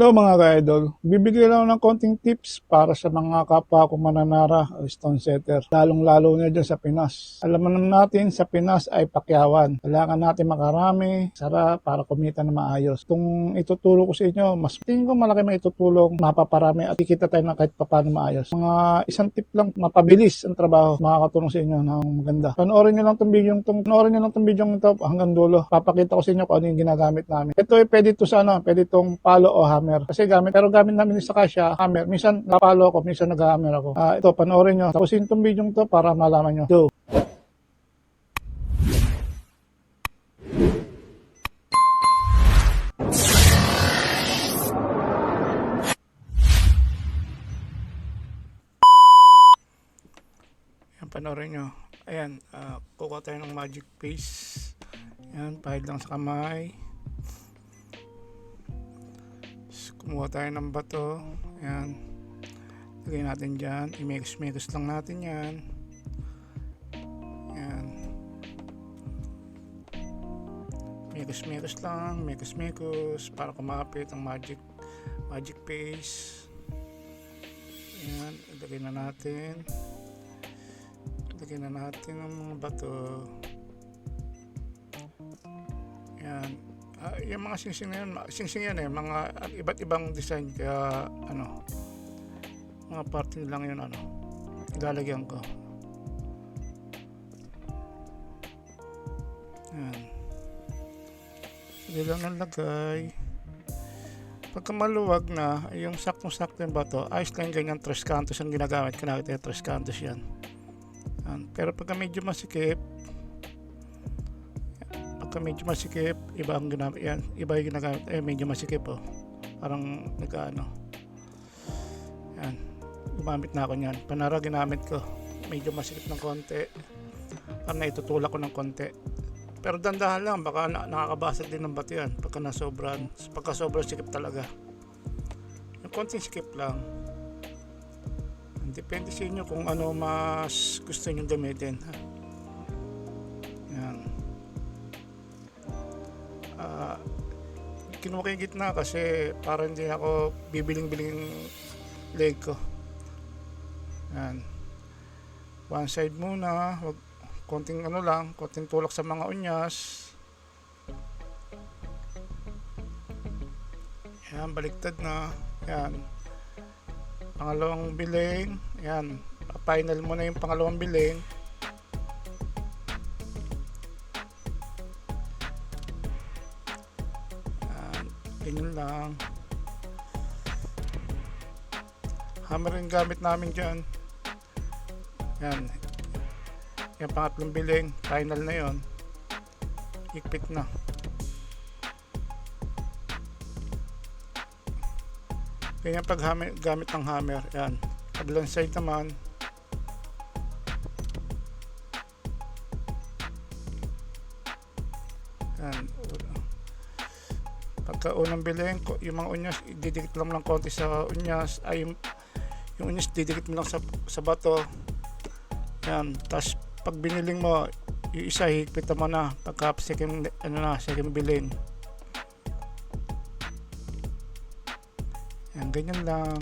Hello mga ka-idol, bibigyan lang ng konting tips para sa mga kapwa ko mananara o stone setter, lalong-lalo na dyan sa Pinas. Alam naman natin sa Pinas ay pakyawan. Kailangan natin makarami, sarap para kumita na maayos. Kung ituturo ko sa inyo, mas tingin ko malaki may itutulong, mapaparami at kikita tayo na kahit paano maayos. Mga isang tip lang, mapabilis ang trabaho, makakatulong sa inyo ng maganda. Panoorin nyo lang itong video, tong, panoorin nyo lang itong video ito hanggang dulo. Papakita ko sa inyo kung ano yung ginagamit namin. Ito ay pwede to sa ano, pwede itong palo o hammer. Kasi gamit, pero gamit namin sa kasya, hammer. Minsan napalo ako, minsan nag-hammer ako. Ah, ito, panoorin nyo. Tapusin itong video to para malaman nyo. Go! Panoorin nyo. Ayan, ah, kukuha tayo ng magic paste. Yan, pahid lang sa kamay. Kumuha tayo ng bato. Ayan. Lagay natin dyan. I-mix-mix lang natin yan. Ayan. Mix-mix lang. Mix-mix para kumapit ang magic magic paste. Ayan. Ilagay na natin. Lagyan na natin ang mga bato. Yung mga singsing na yun, singsing yan eh, mga iba't ibang design kaya ano, mga parte lang yun ano, ilalagyan ko. Yan. Sige lang nalagay. Pagka maluwag na, yung saktong-sakto yung bato, ayos lang ganyan tres cantos ang ginagamit. Kinakita yung tres cantos yan. Yan. Pero pagka medyo masikip, pagka medyo masikip, iba ang ginamit yan. Iba yung ginagamit. Eh, medyo masikip oh. Parang nagkaano. Yan. Gumamit na ako niyan. Panara ginamit ko. Medyo masikip ng konti. Parang naitutulak ko ng konti. Pero dandahan lang, baka na- nakakabasag din ng bato yan. Pagka nasobran. Pagka sobrang sikip talaga. Yung konting sikip lang. Depende sa inyo kung ano mas gusto nyo gamitin. Ha? Kinuha ko yung gitna kasi para hindi ako bibiling-biling leg ko. Yan. One side muna. Wag, konting ano lang, konting tulak sa mga unyas. Yan, baliktad na. Yan pangalawang bilhin. Ayan. Final mo na yung pangalawang bilhin. Ganyan lang. Hammer yung gamit namin dyan. Yan. Yung pangatlong bilhin. Final na yon Ikpit na. Ganyan pag gamit ng hammer. Yan. Kabilang side naman. Yan. Pagka unang bilhin, ko- yung mga unyas, didikit lang ng konti sa unyas. Ay, yung, unyas, didikit mo lang sa, sa bato. Yan. Tapos, pag biniling mo, yung isa, higpit mo na. Pagka second, ano na, second bilhin. Yan, ganyan lang.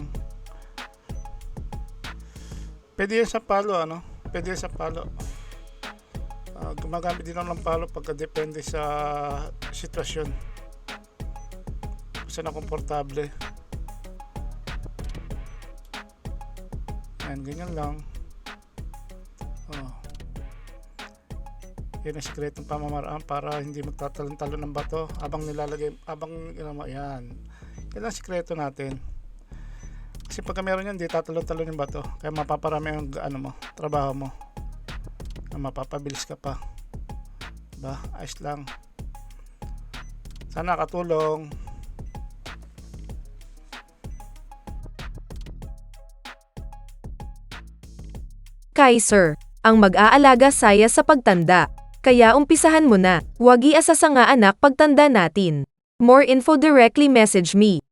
Pwede yan sa palo, ano? Pwede yan sa palo. Ah, gumagamit din ng palo pagka depende sa sitwasyon. Kasi na komportable. Yan, ganyan lang. Oh. Yan ang sikretong pamamaraan para hindi magtatalon-talon ng bato habang nilalagay, habang, ano, yan. Yan ang sikreto natin. Kasi pagka meron yan, di tatalon-talon yung bato. Kaya mapaparami ang ano mo, trabaho mo. Mapapabilis ka pa. Diba? Ayos lang. Sana katulong. Kaiser, ang mag-aalaga saya sa pagtanda. Kaya umpisahan mo na, huwag iasa sa nga anak pagtanda natin. More info directly message me.